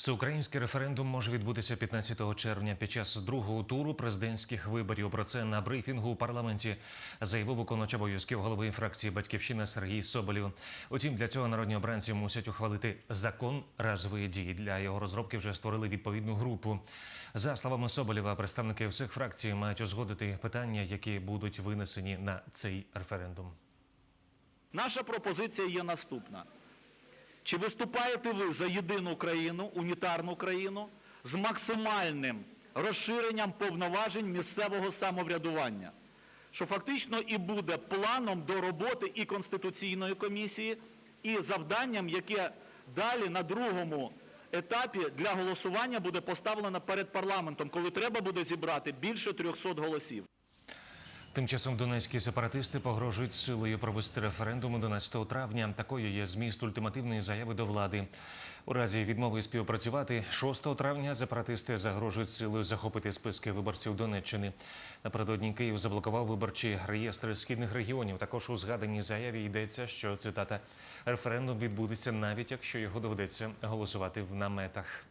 Всеукраїнський референдум може відбутися 15 червня під час другого туру президентських виборів. Про це на брифінгу у парламенті заявив виконувач обов'язків голови фракції Батьківщина Сергій Соболєв. Утім, для цього народні обранці мусять ухвалити закон разової дії. Для його розробки вже створили відповідну групу. За словами Соболєва, представники всіх фракцій мають узгодити питання, які будуть винесені на цей референдум. Наша пропозиція є наступна. Чи виступаєте ви за єдину країну, унітарну країну з максимальним розширенням повноважень місцевого самоврядування, що фактично і буде планом до роботи і Конституційної комісії, і завданням, яке далі на другому етапі для голосування буде поставлено перед парламентом, коли треба буде зібрати більше 300 голосів. Тим часом донецькі сепаратисти погрожують силою провести референдум 11 травня. Такою є зміст ультимативної заяви до влади. У разі відмови співпрацювати 6 травня сепаратисти загрожують силою захопити списки виборців Донеччини. Напередодні Київ заблокував виборчі реєстри східних регіонів. Також у згаданій заяві йдеться, що цитата референдум відбудеться навіть якщо його доведеться голосувати в наметах.